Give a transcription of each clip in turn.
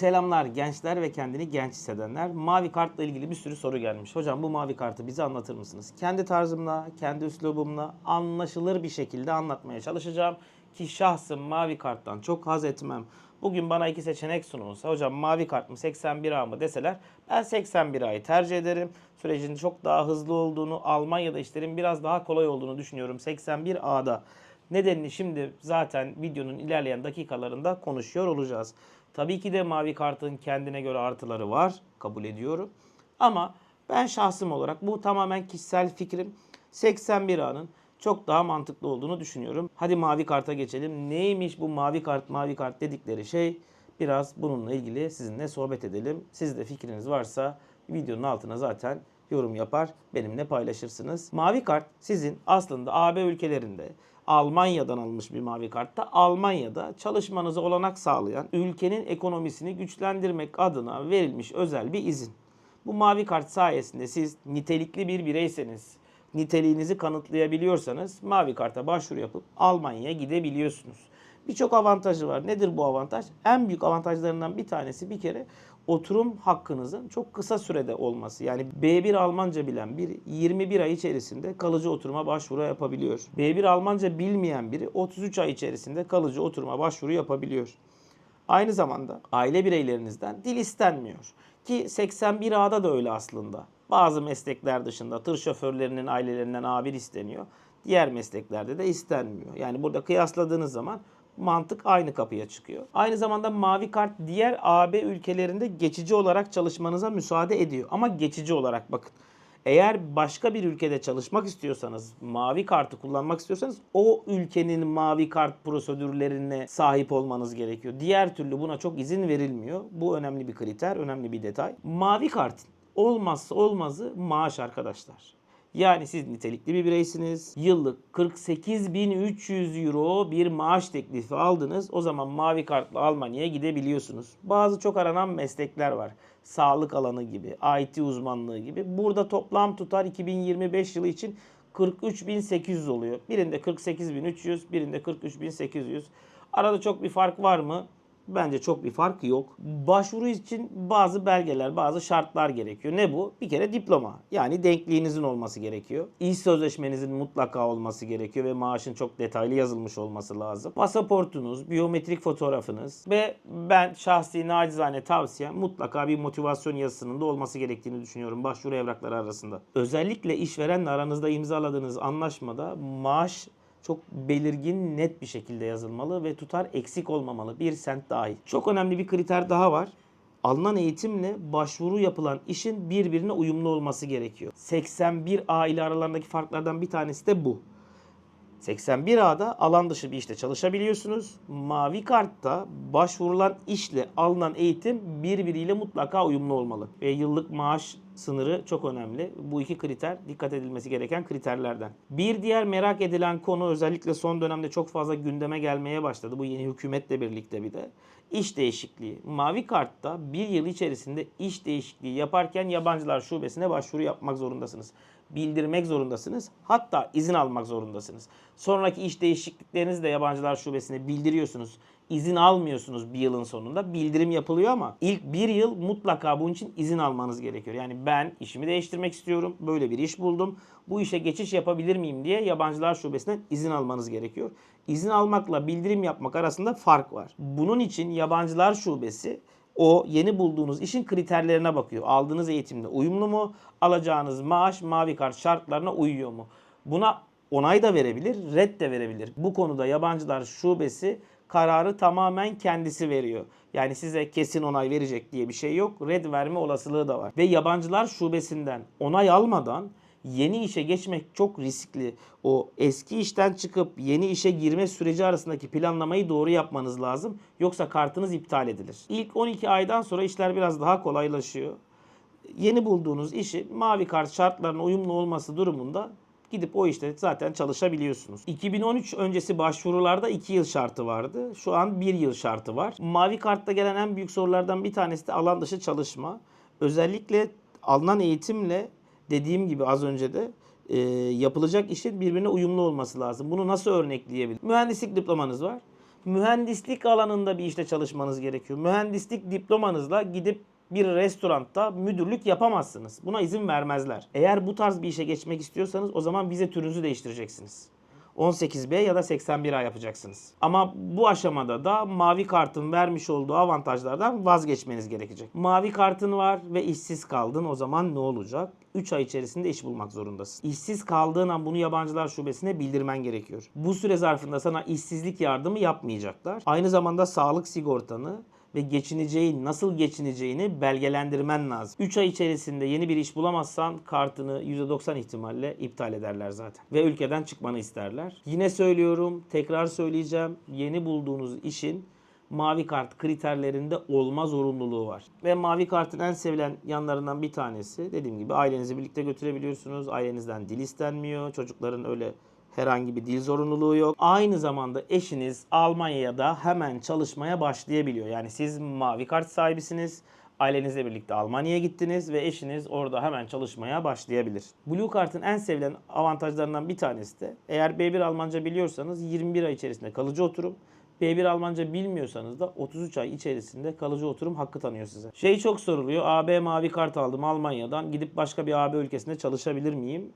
Selamlar gençler ve kendini genç hissedenler. Mavi kartla ilgili bir sürü soru gelmiş. Hocam bu mavi kartı bize anlatır mısınız? Kendi tarzımla, kendi üslubumla anlaşılır bir şekilde anlatmaya çalışacağım. Ki şahsım mavi karttan çok haz etmem. Bugün bana iki seçenek sunulsa hocam mavi kart mı 81A mı deseler ben 81A'yı tercih ederim. Sürecin çok daha hızlı olduğunu, Almanya'da işlerin biraz daha kolay olduğunu düşünüyorum 81A'da. Nedenini şimdi zaten videonun ilerleyen dakikalarında konuşuyor olacağız. Tabii ki de mavi kartın kendine göre artıları var. Kabul ediyorum. Ama ben şahsım olarak bu tamamen kişisel fikrim. 81 A'nın çok daha mantıklı olduğunu düşünüyorum. Hadi mavi karta geçelim. Neymiş bu mavi kart mavi kart dedikleri şey? Biraz bununla ilgili sizinle sohbet edelim. Sizde fikriniz varsa videonun altına zaten yorum yapar, benimle paylaşırsınız. Mavi kart sizin aslında AB ülkelerinde Almanya'dan alınmış bir mavi kartta Almanya'da çalışmanıza olanak sağlayan ülkenin ekonomisini güçlendirmek adına verilmiş özel bir izin. Bu mavi kart sayesinde siz nitelikli bir bireyseniz, niteliğinizi kanıtlayabiliyorsanız mavi karta başvuru yapıp Almanya'ya gidebiliyorsunuz. Birçok avantajı var. Nedir bu avantaj? En büyük avantajlarından bir tanesi bir kere oturum hakkınızın çok kısa sürede olması. Yani B1 Almanca bilen biri 21 ay içerisinde kalıcı oturuma başvuru yapabiliyor. B1 Almanca bilmeyen biri 33 ay içerisinde kalıcı oturuma başvuru yapabiliyor. Aynı zamanda aile bireylerinizden dil istenmiyor. Ki 81A'da da öyle aslında. Bazı meslekler dışında tır şoförlerinin ailelerinden A1 isteniyor. Diğer mesleklerde de istenmiyor. Yani burada kıyasladığınız zaman mantık aynı kapıya çıkıyor. Aynı zamanda mavi kart diğer AB ülkelerinde geçici olarak çalışmanıza müsaade ediyor. Ama geçici olarak bakın. Eğer başka bir ülkede çalışmak istiyorsanız, mavi kartı kullanmak istiyorsanız o ülkenin mavi kart prosedürlerine sahip olmanız gerekiyor. Diğer türlü buna çok izin verilmiyor. Bu önemli bir kriter, önemli bir detay. Mavi kartın olmazsa olmazı maaş arkadaşlar. Yani siz nitelikli bir bireysiniz. Yıllık 48.300 euro bir maaş teklifi aldınız. O zaman mavi kartla Almanya'ya gidebiliyorsunuz. Bazı çok aranan meslekler var. Sağlık alanı gibi, IT uzmanlığı gibi. Burada toplam tutar 2025 yılı için 43.800 oluyor. Birinde 48.300, birinde 43.800. Arada çok bir fark var mı? Bence çok bir fark yok. Başvuru için bazı belgeler, bazı şartlar gerekiyor. Ne bu? Bir kere diploma. Yani denkliğinizin olması gerekiyor. İş sözleşmenizin mutlaka olması gerekiyor ve maaşın çok detaylı yazılmış olması lazım. Pasaportunuz, biyometrik fotoğrafınız ve ben şahsi nacizane tavsiyem mutlaka bir motivasyon yazısının da olması gerektiğini düşünüyorum başvuru evrakları arasında. Özellikle işverenle aranızda imzaladığınız anlaşmada maaş çok belirgin, net bir şekilde yazılmalı ve tutar eksik olmamalı. Bir sent dahil. Çok önemli bir kriter daha var. Alınan eğitimle başvuru yapılan işin birbirine uyumlu olması gerekiyor. 81A ile aralarındaki farklardan bir tanesi de bu. 81A'da alan dışı bir işte çalışabiliyorsunuz. Mavi kartta başvurulan işle alınan eğitim birbiriyle mutlaka uyumlu olmalı. Ve yıllık maaş sınırı çok önemli. Bu iki kriter dikkat edilmesi gereken kriterlerden. Bir diğer merak edilen konu özellikle son dönemde çok fazla gündeme gelmeye başladı. Bu yeni hükümetle birlikte bir de. İş değişikliği. Mavi kartta bir yıl içerisinde iş değişikliği yaparken yabancılar şubesine başvuru yapmak zorundasınız bildirmek zorundasınız. Hatta izin almak zorundasınız. Sonraki iş değişikliklerinizi de yabancılar şubesine bildiriyorsunuz. İzin almıyorsunuz bir yılın sonunda. Bildirim yapılıyor ama ilk bir yıl mutlaka bunun için izin almanız gerekiyor. Yani ben işimi değiştirmek istiyorum. Böyle bir iş buldum. Bu işe geçiş yapabilir miyim diye yabancılar şubesinden izin almanız gerekiyor. İzin almakla bildirim yapmak arasında fark var. Bunun için yabancılar şubesi o yeni bulduğunuz işin kriterlerine bakıyor. Aldığınız eğitimle uyumlu mu? Alacağınız maaş mavi kart şartlarına uyuyor mu? Buna onay da verebilir, red de verebilir. Bu konuda yabancılar şubesi kararı tamamen kendisi veriyor. Yani size kesin onay verecek diye bir şey yok. Red verme olasılığı da var. Ve yabancılar şubesinden onay almadan yeni işe geçmek çok riskli. O eski işten çıkıp yeni işe girme süreci arasındaki planlamayı doğru yapmanız lazım. Yoksa kartınız iptal edilir. İlk 12 aydan sonra işler biraz daha kolaylaşıyor. Yeni bulduğunuz işi mavi kart şartlarına uyumlu olması durumunda gidip o işte zaten çalışabiliyorsunuz. 2013 öncesi başvurularda 2 yıl şartı vardı. Şu an 1 yıl şartı var. Mavi kartta gelen en büyük sorulardan bir tanesi de alan dışı çalışma. Özellikle alınan eğitimle dediğim gibi az önce de e, yapılacak işin birbirine uyumlu olması lazım. Bunu nasıl örnekleyebilirim? Mühendislik diplomanız var. Mühendislik alanında bir işte çalışmanız gerekiyor. Mühendislik diplomanızla gidip bir restoranda müdürlük yapamazsınız. Buna izin vermezler. Eğer bu tarz bir işe geçmek istiyorsanız o zaman vize türünüzü değiştireceksiniz. 18B ya da 81A yapacaksınız. Ama bu aşamada da mavi kartın vermiş olduğu avantajlardan vazgeçmeniz gerekecek. Mavi kartın var ve işsiz kaldın o zaman ne olacak? 3 ay içerisinde iş bulmak zorundasın. İşsiz kaldığın an bunu yabancılar şubesine bildirmen gerekiyor. Bu süre zarfında sana işsizlik yardımı yapmayacaklar. Aynı zamanda sağlık sigortanı ve geçineceğin, nasıl geçineceğini belgelendirmen lazım. 3 ay içerisinde yeni bir iş bulamazsan kartını %90 ihtimalle iptal ederler zaten. Ve ülkeden çıkmanı isterler. Yine söylüyorum, tekrar söyleyeceğim. Yeni bulduğunuz işin mavi kart kriterlerinde olma zorunluluğu var. Ve mavi kartın en sevilen yanlarından bir tanesi dediğim gibi ailenizi birlikte götürebiliyorsunuz. Ailenizden dil istenmiyor. Çocukların öyle herhangi bir dil zorunluluğu yok. Aynı zamanda eşiniz Almanya'da hemen çalışmaya başlayabiliyor. Yani siz mavi kart sahibisiniz. Ailenizle birlikte Almanya'ya gittiniz ve eşiniz orada hemen çalışmaya başlayabilir. Blue Kart'ın en sevilen avantajlarından bir tanesi de eğer B1 Almanca biliyorsanız 21 ay içerisinde kalıcı oturum, B1 Almanca bilmiyorsanız da 33 ay içerisinde kalıcı oturum hakkı tanıyor size. Şey çok soruluyor. AB mavi kart aldım Almanya'dan. Gidip başka bir AB ülkesinde çalışabilir miyim?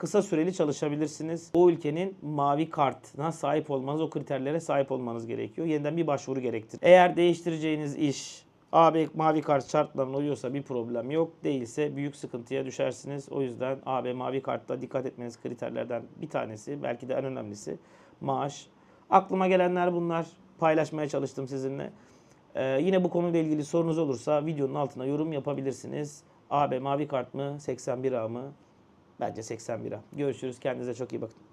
Kısa süreli çalışabilirsiniz. O ülkenin mavi kartına sahip olmanız, o kriterlere sahip olmanız gerekiyor. Yeniden bir başvuru gerektirir. Eğer değiştireceğiniz iş AB mavi kart şartlarına uyuyorsa bir problem yok. Değilse büyük sıkıntıya düşersiniz. O yüzden AB mavi kartta dikkat etmeniz kriterlerden bir tanesi, belki de en önemlisi maaş. Aklıma gelenler bunlar. Paylaşmaya çalıştım sizinle. Ee, yine bu konuyla ilgili sorunuz olursa videonun altına yorum yapabilirsiniz. AB mavi kart mı, 81A mı? Bence 81A. Görüşürüz. Kendinize çok iyi bakın.